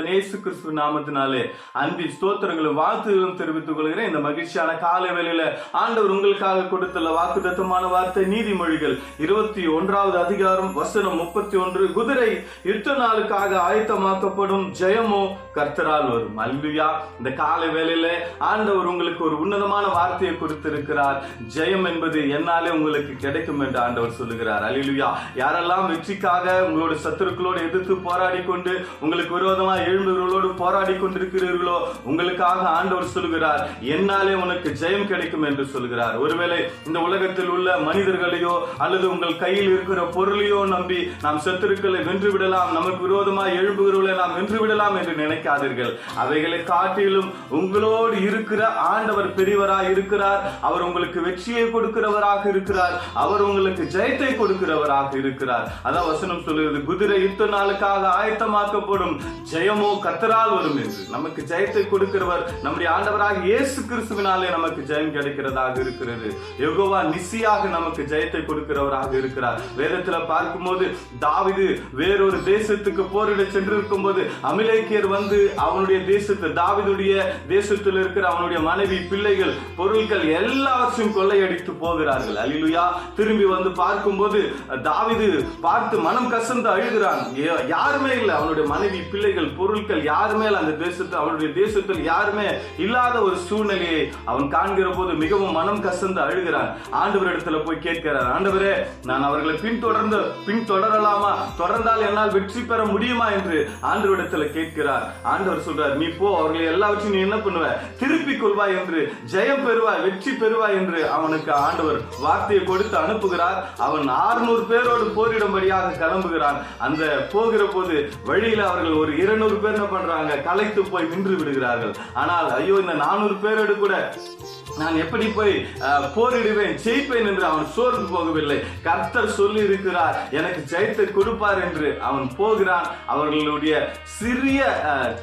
வல்ல இயேசு கிறிஸ்து நாமத்தினாலே அன்பின் ஸ்தோத்திரங்களும் வாழ்த்துகளும் தெரிவித்துக் கொள்கிறேன். இந்த மகிழ்ச்சியான காலை வேளையில ஆண்டவர் உங்களுக்காக கொடுத்துள்ள வாக்குத்தத்தமான வார்த்தை நீதிமொழிகள். இருபத்தி ஒன்றாவது அதிகாரம் வசனம் முப்பத்தி ஒன்று குதிரை யுத்த நாளுக்காக ஆயத்தமாக்கப்படும் ஜெயமோ கர்த்தரால் வரும். அல்லுயா இந்த காலை வேளையில ஆண்டவர் உங்களுக்கு ஒரு உன்னதமான வார்த்தையை கொடுத்திருக்கிறார். ஜெயம் என்பது என்னாலே உங்களுக்கு கிடைக்கும் என்று ஆண்டவர் சொல்லுகிறார். அலிலுயா யாரெல்லாம் வெற்றிக்காக உங்களோட சத்துருக்களோடு எதிர்த்து போராடி கொண்டு உங்களுக்கு விரோதமாக எழும்புகளோடு போராடி கொண்டிருக்கிறீர்களோ உங்களுக்காக ஆண்டவர் சொல்லுகிறார் என்னாலே உனக்கு ஜெயம் கிடைக்கும் என்று சொல்லுகிறார். ஒருவேளை இந்த உலகத்தில் உள்ள மனிதர்களையோ அல்லது உங்கள் கையில் இருக்கிற பொருளையோ நம்பி நாம் சத்துருக்களை வென்று விடலாம் நமக்கு விரோதமாக எழும்புகிறவர்களை நாம் வென்று விடலாம் என்று நினைக்காதீர்கள். அவைகளை காட்டிலும் உங்களோடு இருக்கிற ஆண்டவர் பெரியவராக இருக்கிறார். அவர் உங்களுக்கு வெற்றியை கொடுக்கிறவராக இருக்கிறார். அவர் உங்களுக்கு ஜெயத்தை கொடுக்கிறவராக இருக்கிறார். அதான் வசனம் சொல்லுகிறது குதிரை யுத்த நாளுக்காக ஆயத்தமாக்கப்படும் ஜெயம் கத்தரால் வரும் என்று. நமக்கு ஜெயத்தை கொடுக்கிறவர் நம்முடைய ஆண்டவராக இயேசு கிறிஸ்துவினாலே நமக்கு ஜெயம் கிடைக்கிறதாக இருக்கிறது. யோகோவா நிசியாக நமக்கு ஜெயத்தை கொடுக்கிறவராக இருக்கிறார். வேதத்துல பார்க்கும்போது தாவிது வேறொரு தேசத்துக்கு போரிட சென்றிருக்கும் போது அமிலேக்கியர் வந்து அவனுடைய தேசத்து தாவிதுடைய தேசத்தில் இருக்கிற அவனுடைய மனைவி பிள்ளைகள் பொருட்கள் எல்லாவற்றையும் கொள்ளையடித்து போகிறார்கள். அலிலுயா திரும்பி வந்து பார்க்கும்போது தாவிது பார்த்து மனம் கசந்து அழுகிறான். யாருமே இல்லை. அவனுடைய மனைவி பிள்ளைகள் பொருட்கள் யாருமே அந்த தேசத்து அவனுடைய தேசத்தில் யாருமே இல்லாத ஒரு சூழ்நிலையை அவன் காண்கிற போது மிகவும் மனம் கசந்து அழுகிறான். ஆண்டவர் இடத்துல போய் கேட்கிறார் ஆண்டவரே நான் அவர்களை பின்தொடர்ந்து பின்தொடரலாமா? தொடர்ந்தால் என்னால் வெற்றி பெற முடியுமா? என்று ஆண்டவரிடத்துல கேட்கிறார். ஆண்டவர் சொல்றார் நீ போ அவர்களை எல்லாவற்றையும் நீ என்ன பண்ணுவ? திருப்பிக் கொள்வாய் என்று ஜெயம் பெறுவாய் வெற்றி பெறுவாய் என்று அவனுக்கு ஆண்டவர் வார்த்தையை கொடுத்து அனுப்புகிறார். அவன் 600 பேரோடு போரிடும்படியாக கிளம்புகிறான். அந்த போகிற போது வழியில அவர்கள் ஒரு 200 பேர் என்ன பண்றாங்க? கலைத்து போய் நின்று விடுகிறார்கள். ஆனால் ஐயோ இந்த 400 பேரோடு கூட நான் எப்படி போய் போரிடுவேன் ஜெயிப்பேன் என்று அவன் சோர்ந்து போகவில்லை. கர்த்தர் சொல்லி இருக்கிறார் எனக்கு ஜெயித்து கொடுப்பார் என்று அவன் போகிறான். அவர்களுடைய சிறிய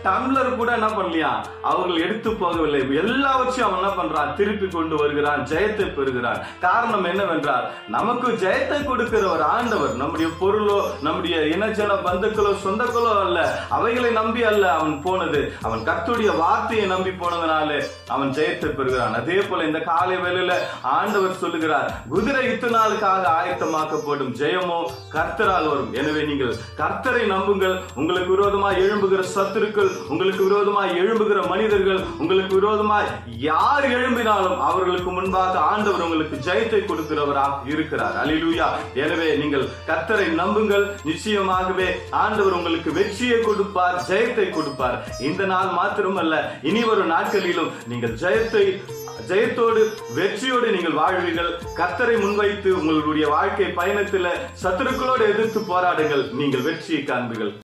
டம்ளர் கூட என்ன பண்ணலையா? அவர்கள் எடுத்து போகவில்லை. எல்லாவற்றையும் அவன் என்ன பண்றான்? திருப்பி கொண்டு வருகிறான் ஜெயத்தை பெறுகிறான். காரணம் என்னவென்றால் நமக்கு ஜெயத்தை கொடுக்கிறவர் ஆண்டவர் நம்முடைய பொருளோ நம்முடைய இனஜன பந்துக்களோ சொந்தக்களோ அல்ல அவைகளை நம்பி அல்ல அவன் போனது. அவன் கர்த்தருடைய வார்த்தையை நம்பி போனதுனால அவன் ஜெயத்தை பெறுகிறான். அதே போல இந்த காலை வேலையில ஆண்டவர் சொல்லுகிறார் குதிரை இத்து நாளுக்காக ஆயத்தமாக்கப்படும் ஜெயமோ கர்த்தரால் வரும். எனவே நீங்கள் கர்த்தரை நம்புங்கள். உங்களுக்கு விரோதமா எழும்புகிற சத்துருக்கள் உங்களுக்கு விரோதமா எழும்புகிற மனிதர்கள் உங்களுக்கு விரோதமா யார் எழும்பினாலும் அவர்களுக்கு முன்பாக ஆண்டவர் உங்களுக்கு ஜெயத்தை கொடுக்கிறவராக இருக்கிறார். அலிலூயா எனவே நீங்கள் கர்த்தரை நம்புங்கள். நிச்சயமாகவே ஆண்டவர் உங்களுக்கு வெற்றியை கொடுப்பார் ஜெயத்தை கொடுப்பார். இந்த நாள் மாத்திரமல்ல இனி வரும் நாட்களிலும் நீங்கள் ஜெயத்தை ஜெயத்தோடு வெற்றியோடு நீங்கள் வாழ்வீர்கள். கர்த்தரை முன்வைத்து உங்களுடைய வாழ்க்கை பயணத்தில் சத்துருக்களோடு எதிர்த்து போராடுங்கள். நீங்கள் வெற்றியை காண்பீர்கள்.